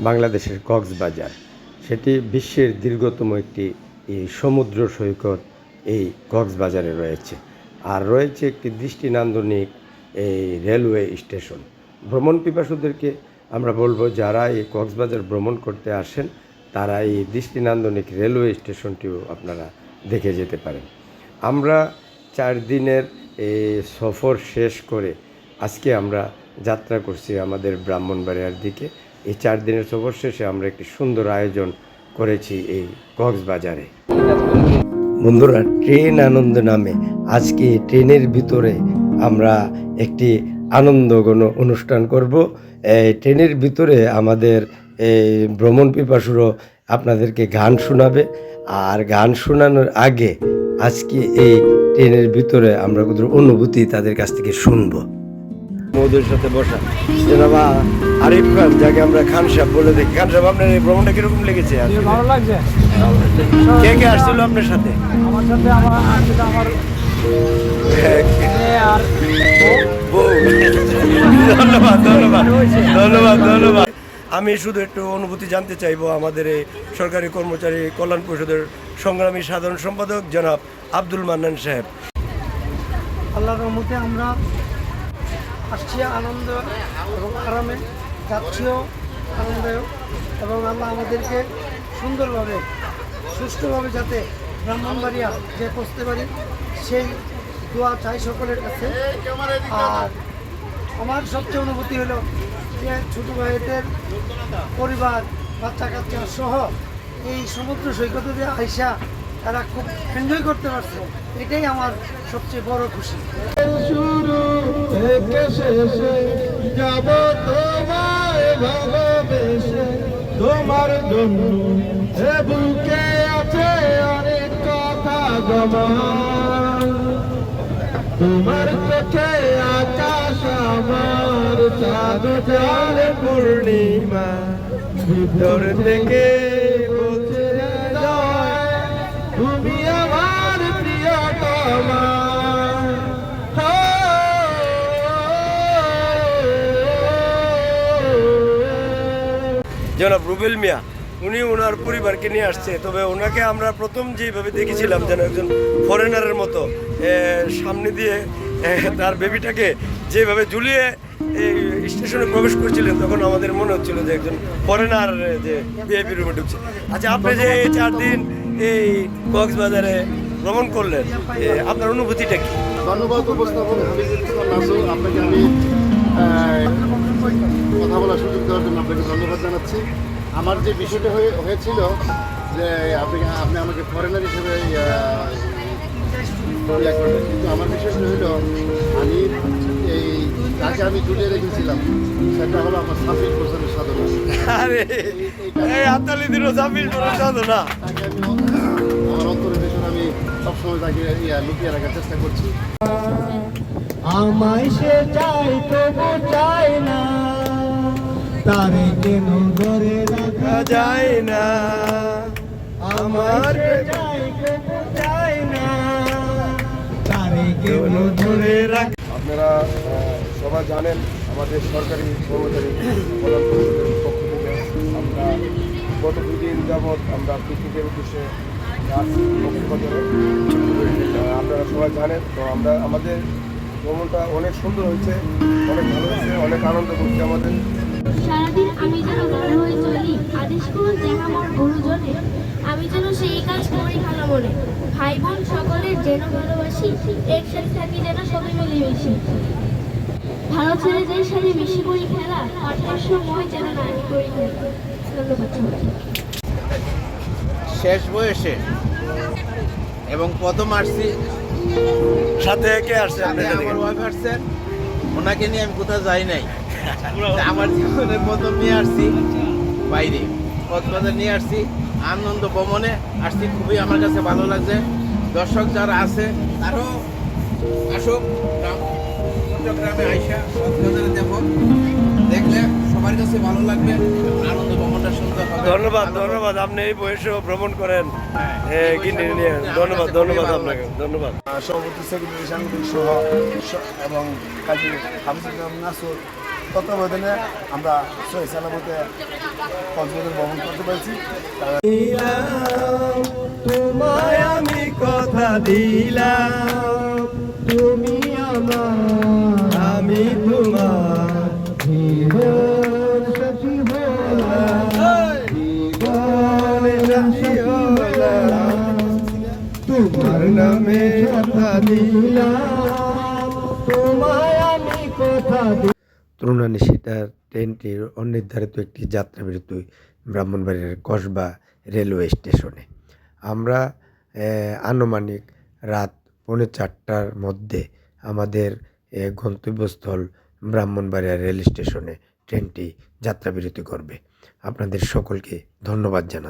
বাংলাদেশের কক্সবাজার। সেটি বিশ্বের দীর্ঘতম একটি, এই সমুদ্র সৈকত এই কক্সবাজারে রয়েছে। আর রয়েছে একটি দৃষ্টিনান্দনিক এই রেলওয়ে স্টেশন। ভ্রমণ পিপাসুদেরকে আমরা বলব, যারা এই কক্সবাজার ভ্রমণ করতে আসেন, তারা এই দৃষ্টিনান্দনিক রেলওয়ে স্টেশনটিও আপনারা দেখে যেতে পারেন। আমরা চার দিনের এই সফর শেষ করে আজকে আমরা যাত্রা করছি আমাদের ব্রাহ্মণবাড়িয়ার দিকে। এই চার দিনের সফর শেষে আমরা একটি সুন্দর আয়োজন করেছি এই কক্সবাজারে। বন্ধুরা, ট্রেন আনন্দ নামে আজকে ট্রেনের ভিতরে আমরা একটি আনন্দঘন অনুষ্ঠান করব। এই ট্রেনের ভিতরে আমাদের এই ভ্রমণ পিপাসুরও আপনাদেরকে গান শোনাবে। আর গান শোনানোর আগে আজকে এই ট্রেনের ভিতরে আমরা অনুভূতি তাদের কাছ থেকে শুনব। মধুর সাথে বসা। জনাবা আরিফ খান যাকে আমরা খান সাহেব বলে দেখি। খান সাহেব আপনার এই ভ্রমণটা কীরকম লেগেছে ভালো লাগছে। কে কে আসছিল আপনার সাথে? আমার সাথে আমার আসলে আমার মেয়ে আর বউ। ধন্যবাদ ধন্যবাদ ধন্যবাদ ধন্যবাদ। আমি শুধু একটু অনুভূতি জানতে চাইব আমাদের এই সরকারি কর্মচারী কল্যাণ পরিষদের সংগ্রামী সাধারণ সম্পাদক জনাব আব্দুল মান্নান সাহেব। আল্লাহর রহমতে আমরা আসছি আনন্দ এবং আরামে যাচ্ছিও আনন্দে এবং আল্লাহ আমাদেরকে সুন্দরভাবে, সুষ্ঠুভাবে যাতে ব্রাহ্মণবাড়িয়া যে পৌঁছতে পারি, সেই দোয়া চাই সকলের কাছে। আর আমার সবচেয়ে অনুভূতি হলো যে ছোটো ভাইদের পরিবার বাচ্চা কাচ্চা সহ এই সমুদ্র সৈকতে যে আইসা তারা খুব এনজয় করতে পারছে। এটাই আমার সবচেয়ে বড় খুশি। শুরু থেকে শেষে যাব তোমায় ভালোবেসে। তোমার জন্য এ বুকে আছে অনেক কথা জমা তোমার চোখে আকাশ আমার চাঁদ, পূর্ণিমা। ভিতর থেকে জনাব রুবেল মিয়া, উনি ওনার পরিবারকে নিয়ে আসছে। তবে ওনাকে আমরা প্রথম যেভাবে দেখেছিলাম যেন একজন ফরেনারের মতো সামনে দিয়ে তার বেবিটাকে যেভাবে ঝুলিয়ে এই স্টেশনে প্রবেশ করছিলেন, তখন আমাদের মনে হচ্ছিল যে একজন ফরেনার যে ভিআইপি রুমে ঢুকছে। আচ্ছা আপনি যে চার দিন এই কক্সবাজারে ভ্রমণ করলেন আপনার অনুভূতিটা কি? ধন্যবাদ, উপস্থাপক হাফিজুল আপনাকে আমি কথা বলার সুযোগ দেওয়ার জন্য আপনাকে ধন্যবাদ জানাচ্ছি। আমার যে বিষয়টা হয়ে হয়েছিল যে আপনি আপনি আমাকে ফরেনার হিসেবে কিন্তু আমার বিষয়টা হলো আমি এই যাকে আমি ঝুলিয়ে রেখেছিলাম। সেটা হলো আমার ছাব্বিশ বছরের সাধনা। আতালি তাকে আমি আমার অন্তরের ভীষণ আমি সবসময় তাকে লুকিয়ে রাখার চেষ্টা করছি। আমায় সে চাই তবু চাই না। তারে কেন ধরে রাখা যায় না? আমার চাই তবু চাই না। তারে কেন ধরে রাখ আপনারা সবাই জানেন, আমাদের সরকারি কর্মচারী প্রধান পরিষদের পক্ষ থেকে আমরা গত দুদিন যাবৎ আমরা পিকনিকের উদ্দেশ্যে আপনারা সবাই জানেন, তো আমরা, আমাদের ভ্রমণটা অনেক সুন্দর হয়েছে অনেক ভালো হয়েছে অনেক আনন্দ করছে আমাদের। সারাদিন আমি যেন ভালো হয়ে চলি আদেশ করুন যাহা আমার গুরুজনে আমি যেন সেই কাজ করি ভালো মনে। ভাই বোন সকলের যেন ভালোবাসি একসাথে থাকি যেন সবাই মিলেমিশে। ভালো ছেলেদের সাথে বেশি করি খেলা কাটার সময় যেন না আমি করি খেলা। ধন্যবাদ শেষ বয়সে এবং প্রথম আসছি সাথে কে আসছে? আমার ওয়াইফ আসছেন ওনাকে নিয়ে আমি কোথাও যাই নাই। আমার জীবনে প্রথম নিয়ে আসছি বাইরে। কক্সবাজার নিয়ে আসছি আনন্দ ভ্রমণে আসছি খুবই আমার কাছে ভালো লাগছে। দর্শক যারা আছে তারও আসুক। গ্রাম- চট্টগ্রামে আইসা কক্সবাজারে দেখো। কাছে ভালো লাগবে আনন্দ ভ্রমণটা সুন্দর হবে। ধন্যবাদ ধন্যবাদ আপনি এই বয়সেও ভ্রমণ করেন। হ্যাঁ, ধন্যবাদ ধন্যবাদ আপনাকে ধন্যবাদ। সভাপতি সেক্রেটারি সহ এবং কাজী হাফিজুল নাসুর তত্ত্বাবধানে আমরা সহি সালামতে কক্সবাজার ভ্রমণ করতে পেরেছি। তোমায় আমি কথা দিলাম তুমি আমার তোমার নামে তরুণানী সীতার ট্রেনটির অনির্ধারিত একটি যাত্রা বিরতি ব্রাহ্মণবাড়িয়ার কসবা রেলওয়ে স্টেশনে। আমরা আনুমানিক রাত পৌনে চারটার মধ্যে আমাদের গন্তব্যস্থল ব্রাহ্মণবাড়িয়া রেল স্টেশনে ট্রেনটি যাত্রা বিরতি করবে। আপনাদের সকলকে ধন্যবাদ জানাচ্ছি।